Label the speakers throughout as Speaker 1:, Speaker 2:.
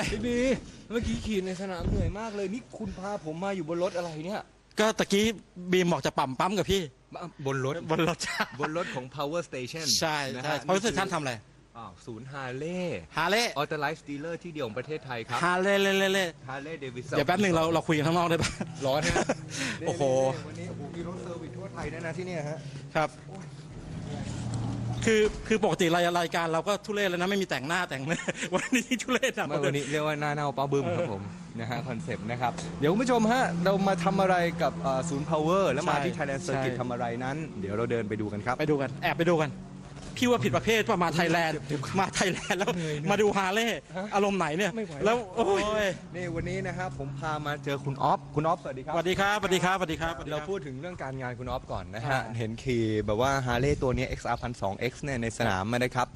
Speaker 1: โอ้ย
Speaker 2: พี่บีเมื่อกี้ขี่ในสนามเหนื่อยมากเลยนี่คุณพาผมมาอยู่บนรถอะไรเนี่ย
Speaker 1: ก็ตะกี้บีมบอกจะปั๊มปั๊มกับพี่
Speaker 2: บนรถ
Speaker 1: บนรถ
Speaker 2: บนรถของ power station
Speaker 1: ใช่
Speaker 2: นะ
Speaker 1: ใช่
Speaker 2: ฮะ
Speaker 1: เพราะรู้สึกท่านทำอะไร
Speaker 2: อ้าวศูนย์ฮาร์เลย์
Speaker 1: ฮาเล่
Speaker 2: ออเตอร์ไลฟ์ดีลเลอร์ที่เดียวของประเทศไทยครับ
Speaker 1: ฮาเล่เล่เล่เล่
Speaker 2: ฮาร์เลย์เดวิส
Speaker 1: เดี๋ยวแป๊บหนึ่งเราเราคุยกันข้างนอกได้ปะ
Speaker 2: ร้อนฮะ
Speaker 1: โอ้โห
Speaker 2: วันนี้โอ้โหมีรถเซอร์วิสทั่วไทยด้วยนะที่เนี่ยฮะ
Speaker 1: ครับ คือคือปกติรายรายการเราก็ทุเรศแล้วนะไม่มีแต่งหน้าแต่งเนื้อวันนี้ทุเรศหนักก
Speaker 2: ไม่
Speaker 1: ว่าเดิ
Speaker 2: วัน
Speaker 1: ม
Speaker 2: นี้เรียกว่าหน้าเน่าป้าบึ้มครับผมนะฮะคอนเซปต์นะครับเดี๋ยวคุณผู้ชมฮะเรามาทำอะไรกับเอ่อศูนย์ power แล้วมา
Speaker 1: ใช่
Speaker 2: ที่ Thailand Circuit
Speaker 1: ใช่
Speaker 2: ทำอะไรนั้น เดี๋ยวเราเดินไปดูกันครับ
Speaker 1: ไปดูกันแอบไปดูกัน พี่ว่าผิดประเภทว่ามาไทยแลนด์มาไทยแลนด์แล้วมาดูฮาเล่อารมณ์ไหนเนี่ย
Speaker 2: ไม่ไหว
Speaker 1: แล้วโอ้ย
Speaker 2: นี่วันนี้นะครับผมพามาเจอคุณออฟคุณออฟสวัสดีค
Speaker 1: ส
Speaker 2: รับ
Speaker 1: วัสดีครับสวัสดีครับสวัสดีครับสวัสดีค
Speaker 2: เรา
Speaker 1: รับ
Speaker 2: พูดถึงเรื่องการงานคุณออฟก่อนนะฮะ
Speaker 1: อ่า
Speaker 2: เห็นขี่แบบว่าฮาร์เลย์ตัวนี้ XR 1 2 0 X เนี่ยในสนามมาได้ครับ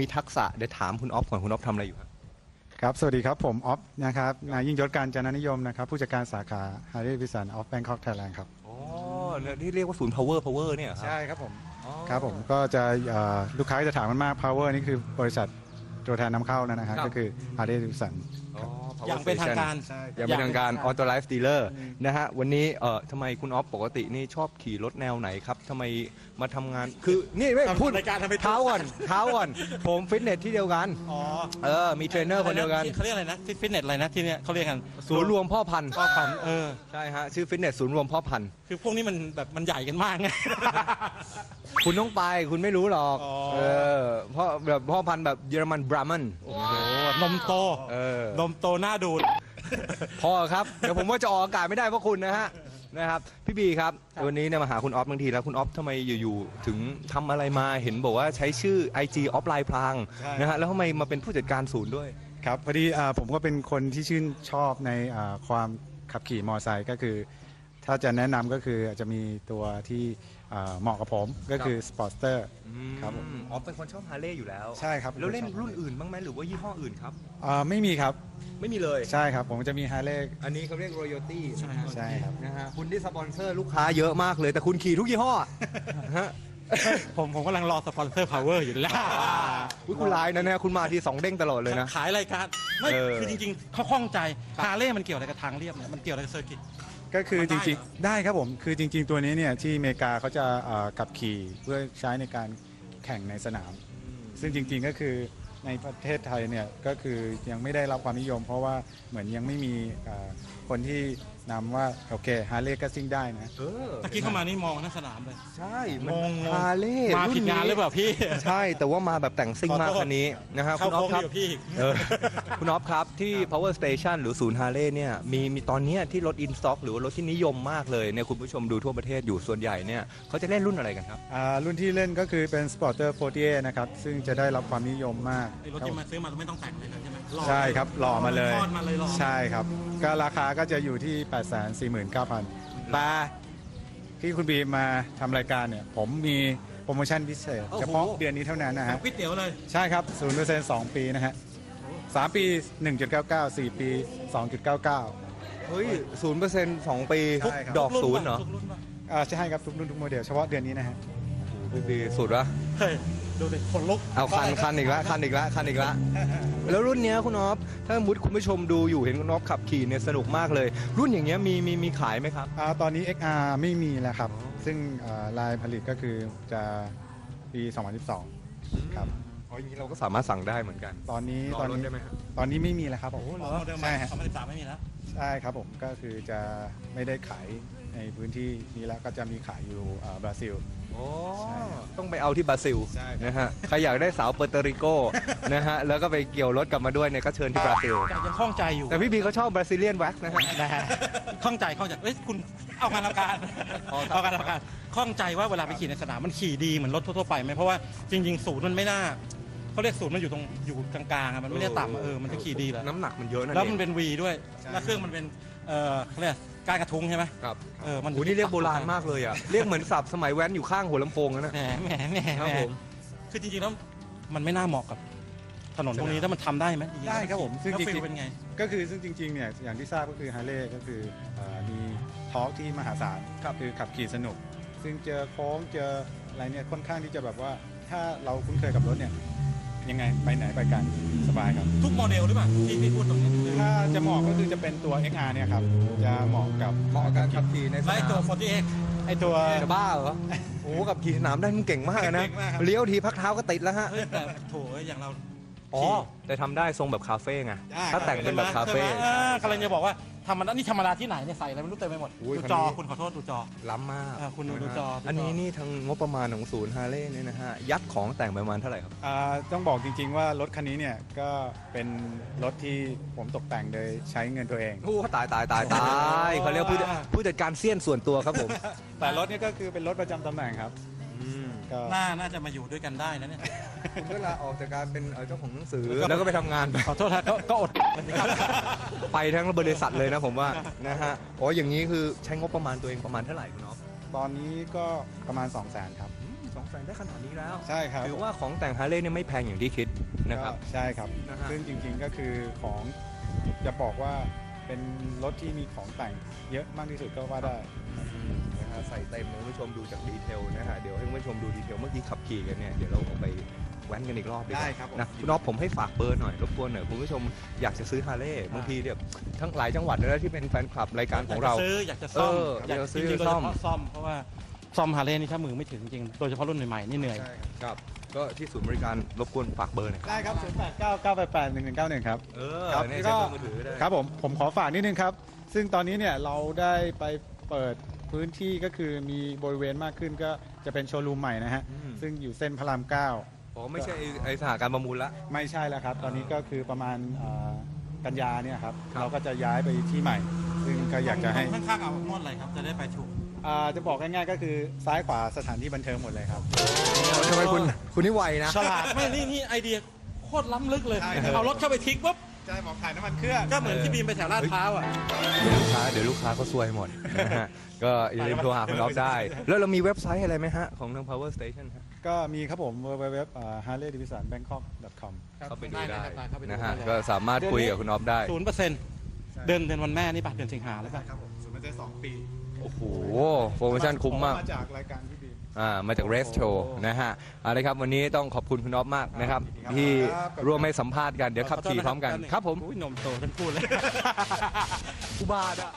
Speaker 2: มีทักษะเดี๋ยวถามคุณออฟก่อนคุณออฟทำอะไรอยู่ครับ
Speaker 3: ครับ สวัสดีครับ ผมออฟนะครับนายยิ่งยศการจนานิยมนะครับ ผู้จัดการสาขา h a r r y v i s o n of Bangkok Thailand ครับ
Speaker 2: อ๋อเนี่ยที่เรียกว่าศูนย์ power power เนี่ยเหรอครับ
Speaker 3: ใช่ครับผม
Speaker 2: อ๋อ
Speaker 3: ครับผมก็จะเอ่อลูกค้าจะถามกันมาก Power นี่คือบริษัทตัวแทนนำเข้านะฮะ
Speaker 2: ครับ
Speaker 3: ก็คือ h a r r y v i s o n
Speaker 2: อ๋อ Power
Speaker 1: อย่างเป็นทางการ
Speaker 2: Station อย่างเป็นทางการ Auto Life Dealer นะฮะ วันนี้เอ่อทำไมคุณออฟปกตินี่ชอบขี่รถแนวไหนครับทำไมมาทำงาน คือ นี่ไม่
Speaker 1: ทำ
Speaker 2: พูด
Speaker 1: รายการทำไม
Speaker 2: เท้าก่อน เท้าก่อน ผมฟิตเนสที่เดียวกัน
Speaker 1: อ๋อ
Speaker 2: เออ มีเทรนเนอร์คนเดียวกัน
Speaker 1: เขาเรียกอะไรนะฟิตเนสอะไรนะที่เนี่ยเขาเรียกกัน
Speaker 2: ศูนย์รวมพ่อพันธุ์
Speaker 1: ก็พันเออ
Speaker 2: ใช่ฮะ ชื่อฟิตเนสศูนย์รวมพ่อพันธุ์
Speaker 1: คือพวกนี้มันแบบมันใหญ่กันมากไง
Speaker 2: คุณต้องไปคุณไม่รู้หรอก
Speaker 1: อ๋อ
Speaker 2: เออเพ่อแบบพ่อพันธุ์แบบเยอรมันบรามัน
Speaker 1: โอ้โหนมโต
Speaker 2: เออ
Speaker 1: นมโตหน้าดูด
Speaker 2: พอครับ เดี๋ยวผมว่าจะออกอากาศไม่ได้เพราะคุณนะฮะนะครับ พี่บีครับ วันนี้เนี่ยมาหาคุณออฟบางทีแล้วคุณออฟทำไมอยู่ๆถึงทำอะไรมาเห็นบอกว่าใช้ชื่อ IG ออฟไลน์พลาง
Speaker 3: ใช่
Speaker 2: นะฮะแล้วทำไมมาเป็นผู้จัดการศูนย์ด้วย
Speaker 3: ครับพอดีอ่าผมก็เป็นคนที่ชื่นชอบในอ่าความขับขี่มอเตอร์ไซค์ก็คือ ถ้าจะแนะนำก็คืออาจจะมีตัวที่ อ่าเหมาะกับผมก็คือ Sportster ครับผม
Speaker 2: ออฟเป็นคนชอบฮาร์เลย์อยู่แล้ว
Speaker 3: ใช่ครับ
Speaker 2: แล้วเล่นรุ่นอื่นบ้างไหมหรือว่ายี่ห้ออื่นครับ
Speaker 3: อ่าไม่มีครับ
Speaker 2: ไม่มีเลย
Speaker 3: ใช่ครับ ผมจะมี h a r l e y
Speaker 2: อันนี้เขาเรียก royalty
Speaker 1: ใช่ครับ
Speaker 3: ใช่ครับ
Speaker 2: นะฮะคุณที่สปอนเซอร์ลูกค้าเยอะมากเลยแต่คุณขี่ทุกยี่ห้อฮะ
Speaker 1: ผมผมกำลังรอสปอนเซอร์ power อยู่แล้ว
Speaker 2: อุ๊ยคุณไลน์นะเนี่ยคุณมาทีสองเด้งตลอดเลยนะ
Speaker 1: ขายรายการไม่
Speaker 2: เออ
Speaker 1: คือจริงๆเขาข้องใจฮาเล่มันเกี่ยวอะไรกับทางเรียบเนี่ยมันเกี่ยวอะไรกับเซอร์กิต
Speaker 3: ก็คือ
Speaker 1: มัน
Speaker 3: จ
Speaker 1: ได้
Speaker 3: ริง
Speaker 1: เหรอ
Speaker 3: ๆได้ครับผม คือจริง ๆ ตัวนี้เนี่ยที่อเมริกาเขาจะเอ่อขับขี่เพื่อใช้ในการแข่งในสนาม ซึ่งจริงๆก็คือในประเทศไทยเนี่ยก็คือยังไม่ได้รับความนิยม เพราะว่าเหมือนยังไม่มีเอ่อคนที่นำว่าโอเคฮาร์เลย์ก็ซิ่งได้นะ
Speaker 2: เออ
Speaker 1: ตะกี้เข้ามานี่มองทั้งสนามเลย
Speaker 2: ใช่
Speaker 1: งงง
Speaker 2: ฮาร์เลย์
Speaker 1: มาผิดงานหรือเปล่าพี่
Speaker 2: ใช่แต่ว่ามาแบบแต่งซิ่ง
Speaker 1: ขอโทษ
Speaker 2: มากคันนี้นะฮะ
Speaker 1: เข้า
Speaker 2: คุณออ
Speaker 1: โค้
Speaker 2: ฟ
Speaker 1: ง
Speaker 2: ครับ
Speaker 1: เดียวพี่อีก
Speaker 2: เออคุณออฟครับที่ power station หรือศูนย์ฮาร์เลย์เนี่ยมีมีตอนเนี้ยที่รถ in stock หรือว่ารถที่นิยมมากเลยเนี่ยคุณผู้ชมดูทั่วประเทศอยู่ส่วนใหญ่เนี่ยเขาจะเล่นรุ่นอะไรกันครับ
Speaker 3: อ่ารุ่นที่เล่นก็คือเป็น Sporter 48 นะครับ ซึ่งจะได้รับความนิยมมาก
Speaker 1: ไอ้รถที่มาซื้อมาไม่ต้องแต่งเลยนะใช่ไหม หล่อ
Speaker 3: ใช่ครับหล่อมาเลย
Speaker 1: ทอดมาเลยหล่อ
Speaker 3: ใช่ครับ ก็ราคาก็จะอยู่ที่ 849,000แต่ที่คุณบีมมาทำรายการเนี่ย ผมมีโปรโมชั่นพิเศษ
Speaker 1: โอ้โห
Speaker 3: เฉพาะเดือนนี้เท่านั้นนะ
Speaker 1: แบ
Speaker 3: ฮะ
Speaker 1: บก๋วยเตี๋ยวเลย
Speaker 3: ใช่ครับ0% 2ปีนะฮะ3ปี 1.99 4 ปี 2.99
Speaker 2: เฮ้ยศูนย์เปอร์เซ็นต์สองปี
Speaker 3: ใช่ครับ
Speaker 2: ดอกศูนย์เหรอ
Speaker 1: ทุกรุ่นป่ะ
Speaker 3: อ่าใช่ครับทุกรุ่นทุกโมเดลเฉพาะเดือนนี้นะฮะ
Speaker 2: พี่บีสุดวะ
Speaker 1: เฮ้ยดูดิขนลุก
Speaker 2: เอาคันคันอีกแล้วคันอีกแล้วคันอีกแล้ว แล้วรุ่นเนี้ยคุณออฟถ้าสมมุติคุณผู้ชมดูอยู่เห็นคุณออฟขับขี่เนี่ยสนุกมากเลย รุ่นอย่างเงี้ยมีมีมีขายไหมครับ
Speaker 3: อ่าตอนนี้ XR ไม่มีแล้วครับ ซึ่งอ่าลายผลิตก็คือจะปี 2012 ครับ
Speaker 2: อ๋ออย่างนี้เราก็สามารถสั่งได้เหมือนกัน
Speaker 3: ตอนนี้
Speaker 2: รอ
Speaker 3: ตอน
Speaker 2: รถ
Speaker 3: นี้
Speaker 2: ได้ไหมครับ
Speaker 3: ตอนนี้ไม่มีแล้วครับผม
Speaker 1: โมเดลใหม่
Speaker 3: ใช่ฮะ
Speaker 1: สองพันสิบสามไม่มีแล้ว
Speaker 3: ใช่ครับผมก็คือจะไม่ได้ขายในพื้นที่นี้แล้วก็จะมีขายอยู่อ่าบราซิล
Speaker 2: โอ้
Speaker 3: ใช่ครับ
Speaker 2: ต้องไปเอาที่บราซิล
Speaker 3: ใช่ครับ
Speaker 2: นะฮะใครอยากได้สาวเปอร์โตริโก นะฮะแล้วก็ไปเกี่ยวรถกลับมาด้วยเนี่ยก็เชิญที่บราซิล
Speaker 1: แต่ยังข้องใจอยู่
Speaker 2: แต่พี่บีเขาชอบบราซิเลียนแว็กซ์นะฮะ
Speaker 1: นะฮะข้องใจข้องใจเอ้ยคุณเอาการทำการ
Speaker 2: อ๋อครับ
Speaker 1: เอาการทำการข้องใจว่าเวลาไปขี่ในสนามมันขี่ดีเหมือนรถทั่วๆไปไหมเพราะว่าจริงๆศูนย์มันไม่น่าเขาเรียกศูนย์มันอยู่ตรงอยู่กลางๆอะมันไม่ได้ต่ำอะเออมันจะขี่ดีแหละ
Speaker 2: น้ำหนักมันเยอะนะ
Speaker 1: แล้วมัน
Speaker 2: เย
Speaker 1: เป็นวีด้วย
Speaker 3: ใช่
Speaker 1: แล้วเครื่องมันเป็นเออเขาเรียก การกระทุ้งใช่ไหม
Speaker 2: ครับ
Speaker 1: เออมัน
Speaker 2: โอ้นี่เรียกโบราณมากเลยอะ เรียกเหมือนสับสมัยแว้นอยู่ข้างหัวลำโพงนะ
Speaker 1: แหมแหมแหม
Speaker 2: ครับ
Speaker 1: แหม
Speaker 2: ผม
Speaker 1: คือจริงๆแล้วมันไม่น่าเหมาะกับถนนพวกนี้ถ้ามันทำได้ไหม
Speaker 3: ได้ครับผมซึ่ง
Speaker 1: แล้ว
Speaker 3: จริงๆ
Speaker 1: ฟิลเป็นไง
Speaker 3: ก็คือซึ่งจริงๆเนี่ยอย่างที่ทราบก็คือฮาร์เลย์ก็คือเอ่อมีทอร์กที่มหาศาลคือขับขี่สนุก ซึ่งเจอโค้งเจออะไรเนี่ยค่อนข้างที่จะแบบว่าถ้าเราคุ้นเคยกับรถเนี่ย ยังไงไปไหนไปกันสบายครับ
Speaker 1: ทุกโมเดลหรือเปล่าที่พี่พูดตรงนี้
Speaker 3: ถ้าจะเหมาะก็คือจะเป็นตัว XR เนี่ยครับ จะเหมาะกับ
Speaker 2: เหมาะกับการขับขี่ในส
Speaker 1: ไล่
Speaker 2: นาม
Speaker 1: ตัว 48
Speaker 3: ไอตัว
Speaker 2: จะบ้าเหรอโอ้กับขี่สนามได้มันเก่งมากนะ
Speaker 3: เก่งมากครับ
Speaker 2: เลี้ยวทีพักเท้าก็ติดแล้วฮะ
Speaker 1: เฮ้ยแต่โถอย่างเรา
Speaker 2: อ๋อ แต่ทำได้ทรงแบบคาเฟ่ไง
Speaker 3: ได้
Speaker 2: ถ้าแต่งเป็นแบบคาเฟ่
Speaker 1: ใช่ไหมอ่ากำลังจะบอกว่าธรรมดานี่ธรรมดาที่ไหนเนี่ยใส่อะไรไม่รู้เต็มไปหมด
Speaker 2: อุ้ย
Speaker 1: ดู
Speaker 2: คัน
Speaker 1: จอ
Speaker 2: นี้
Speaker 1: คุณขอโทษดูจอ
Speaker 2: ล้ำมาก
Speaker 1: เออคุณดูดูจอดูจออั
Speaker 2: อันนี้นี่ทางงบประมาณของศูนย์ฮาร์เลย์เนี่ยนะฮะ ยัดของแต่งไปประมาณเท่าไหร่ครับ
Speaker 3: อ่าต้องบอกจริง ๆว่ารถคันนี้เนี่ยก็เป็นรถที่ผมตกแต่งโดยใช้เงินตัวเอง
Speaker 2: โอ้ตายตายตายตายเขาเรียกผู้จัดผู้จัดการเซียนส่วนตัวครับผม
Speaker 3: แต่รถเนี่ยก็คือเป็นรถประจำตำแหน่งครับ ก็
Speaker 1: น่าน่าจะมาอยู่ด้วยกันได้นะเนี่ย
Speaker 2: คุณก็ลาออกจากการเป็นเอ่อเจ้าของหนังสือ
Speaker 1: แล้วก็
Speaker 2: แล้วก็ไปทำงานไป
Speaker 1: ขอโทษนะก็ก็อด
Speaker 2: ไปทั้งบริษัทเลยนะผมว่า นะฮะอ๋ออย่างนี้คือใช้งบประมาณตัวเองประมาณเท่าไหร่คุณอ๊อฟ
Speaker 3: ตอนนี้ก็ประมาณ 2 0 0 0 0 0ครับ
Speaker 2: สองแสนได้ขนาดนี้แล้ว
Speaker 3: ใช่ครับ
Speaker 2: ถือว่าของแต่งฮาร์เลย์เนี่ยไม่แพงอย่างที่คิดนะครับ
Speaker 3: ก็ใช่ครับ
Speaker 2: นะฮะ
Speaker 3: ซึ่งจริงๆก็คือของจะบอกว่าเป็นรถที่มีของแต่งเยอะมากที่สุดก็ว่าได้
Speaker 2: นะ ฮะใส่เต็มนะคุณผู้ชมดูจากดีเทลนะฮะเดี๋ยวให้คุณผู้ชมดูดีเทลเมื่อกี้ขับขี่กันเนี่ยเดี๋ยวเราเอาไปแว้นกันอีกรอบดีกว่า
Speaker 3: ได้ครับผม
Speaker 2: นะคุณอ๊อฟผมให้ฝากเบอร์หน่อยรบกวนหน่อยคุณผู้ชมอยากจะซื้อฮาร์เลย์บางทีเนี่ยทั้งหลายจังหวัดเลยนะที่เป็นแฟนคลับรายการของเรา
Speaker 1: อยากจะซื้ออยากจะซ่อม
Speaker 2: เอออยากจะซื้อ
Speaker 1: จริงๆโดย
Speaker 2: ซ่
Speaker 1: เฉ
Speaker 2: อม
Speaker 1: พาะซ่อมเพราะว่าซ่อมฮาร์เลย์นี่ถ้ามือไม่ถึงจริงๆโดยเฉพาะรุ่นใหม่ๆนี่เหนื่อย
Speaker 3: ใช่ครับ
Speaker 2: ครับก็ที่ศูนย์บริการรบกวนฝากเบอร์หน่อยครับ
Speaker 3: ได้ครับ 0 8 9 9 8 8 1 1 9 1 ครับ
Speaker 2: เออ
Speaker 3: ครับ
Speaker 2: เนี่ย
Speaker 3: ก็
Speaker 2: ใช้เบอร์มือถือก็ได้
Speaker 3: ครับผม ผมขอฝากนิดนึงครับ ซึ่งตอนนี้เนี่ยเราได้ไปเปิด พื้นที่ก็คือมีบริเวณมากขึ้นก็จะเป็นโชว์รูมใหม่นะฮะ
Speaker 2: อืม
Speaker 3: ซึ่งอยู่เส้นพระรามเก้า
Speaker 2: อ๋อไม่ใช่ไอ้ไอสหการประมูลละ
Speaker 3: ไม่ใช่แล้วครับ ตอนนี้ก็คือประมาณอ่ากันยาเนี่ยครับ
Speaker 2: ครับ
Speaker 3: เราก็จะย้ายไปที่ใหม่ ซึ่งก็อยากจะให้
Speaker 1: ข้างๆเอานวดอะไรครับ จะได้ไปถูก
Speaker 3: อ่าจะบอกง่ายๆก็คือซ้ายขวาสถานที่บันเทิงหมดเลยครับ
Speaker 2: ทำไมคุณคุณนี่ไวนะ
Speaker 1: ฉลาด ไม่นี่นี่ไอเดียโคตรล้ำลึกเลย
Speaker 3: ใช่ครับ
Speaker 1: เอารถเข้าไปทิ้งปุ๊บ
Speaker 3: ใช่บอกขายน้ำมันเครื่อง
Speaker 1: ก็เหมือนที่บีมไปแถวลาดพร้าวอะ
Speaker 2: เดี๋ยวลูกค้าเดี๋ยวลูกค้าเขาซวยหมดนะฮะ ก็อย่าลืมโทรหาคุณอ๊อฟได้ แล้วเรามีเว็บไซต์อะไรไหมฮะ ของทาง power station ฮะ
Speaker 3: ก็มีครับผม www harley division bangkok com
Speaker 2: เข้าไปดู
Speaker 1: ได้
Speaker 2: ได้
Speaker 1: ได้เข้าไปดู
Speaker 2: นะฮะ
Speaker 1: ได้
Speaker 2: ก็สามารถคุยกับคุณอ๊อฟได้
Speaker 1: ศูนย์เปอร์เซ็นต์เดือนเดือนวันแม่นี่ป่ะเดือนสิงหาหรือเปล่า
Speaker 3: ครับผมสุดมันจะสองปี
Speaker 2: โอ้โห โปรโมชั่นคุ้มมาก
Speaker 3: มาจากรายการพี่บีม
Speaker 2: อ่ามาจาก Race Show นะฮะเอาละครับวันนี้ต้องขอบคุณคุณอ๊อฟมากนะครับ
Speaker 3: ครับ
Speaker 2: ที่
Speaker 3: ครับ
Speaker 2: ร่วมให้สัมภาษณ์กันเดี๋ยวขับขี่พร้อมกันครับผม
Speaker 1: อุ้ยนมโตทั้งคู่เลย
Speaker 2: อุบาทอะ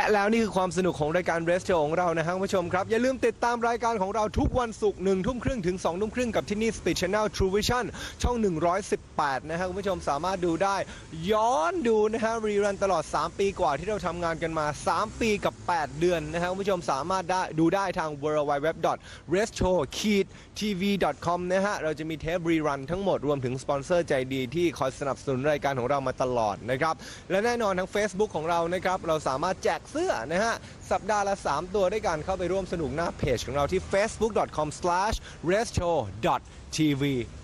Speaker 2: และแล้วนี่คือความสนุกของรายการ r e s t ของเรานะครับผู้ชมครับ อย่าลืมติดตามรายการของเราทุกวันศุกร์หนึ่งทุ่มครึ่งถึง2องทุ่มครึ่งกับที่นี่ Speed Channel True Vision ช่อง 118 นะครับคุณผู้ชมสามารถดูได้ ย้อนดูนะฮะรีรันตลอด 3 ปีกว่าที่เราทำงานกันมา 3 ปีกับ 8 เดือนนะครับคุณผู้ชมสามารถได้ดูได้ทาง w w w r e s t o t v com นะฮะเราจะมีเทปรีรันทั้งหมดรวมถึงสปอนเซอร์ใจดีที่คอยสนับสนุนรายการของเรามาตลอดนะครับและแน่นอนทั้ง Facebook ของเรานะครับเราสามารถแจกเสื้อนะฮะ สัปดาห์ละ 3 ตัวด้วยกันเข้าไปร่วมสนุกหน้าเพจของเราที่ facebook.com/restro.tv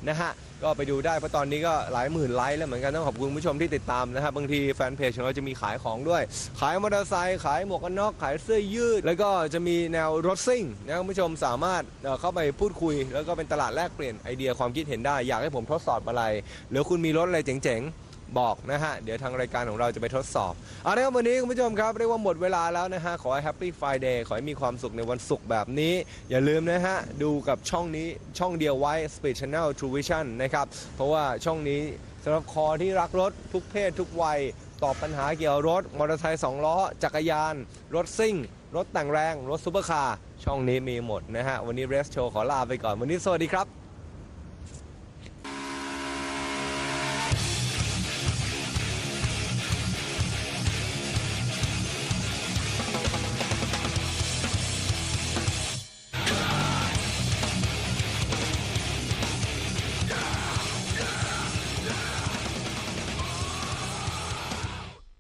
Speaker 2: นะฮะ ก็ไปดูได้เพราะตอนนี้ก็หลายหมื่นไลค์แล้วเหมือนกัน ต้องขอบคุณผู้ชมที่ติดตามนะครับบางทีแฟนเพจของเราจะมีขายของด้วย ขายมอเตอร์ไซค์ขายหมวกกันน็อกขายเสื้อยืด แล้วก็จะมีแนวรถซิ่งนะคุณผู้ชมสามารถเอ่อเข้าไปพูดคุย แล้วก็เป็นตลาดแลกเปลี่ยนไอเดียความคิดเห็นได้อยากให้ผมทดสอบอะไรหรือคุณมีรถอะไรเจ๋งๆ บอกนะฮะ เดี๋ยวทางรายการของเราจะไปทดสอบ เอาละครับวันนี้คุณผู้ชมครับเรียกว่าหมดเวลาแล้วนะฮะ ขอให้ Happy Friday ขอให้มีความสุขในวันศุกร์แบบนี้ อย่าลืมนะฮะ ดูกับช่องนี้ช่องเดียวไว้ Speed Channel True Vision นะครับ เพราะว่าช่องนี้สำหรับคอที่รักรถทุกเพศทุกวัยตอบปัญหาเกี่ยวกับรถ มอเตอร์ไซค์สองล้อ จักรยาน รถซิ่ง รถแต่งแรง รถซุปเปอร์คาร์ช่องนี้มีหมดนะฮะ วันนี้เรสโชขอลาไปก่อนวันนี้สวัสดีครับ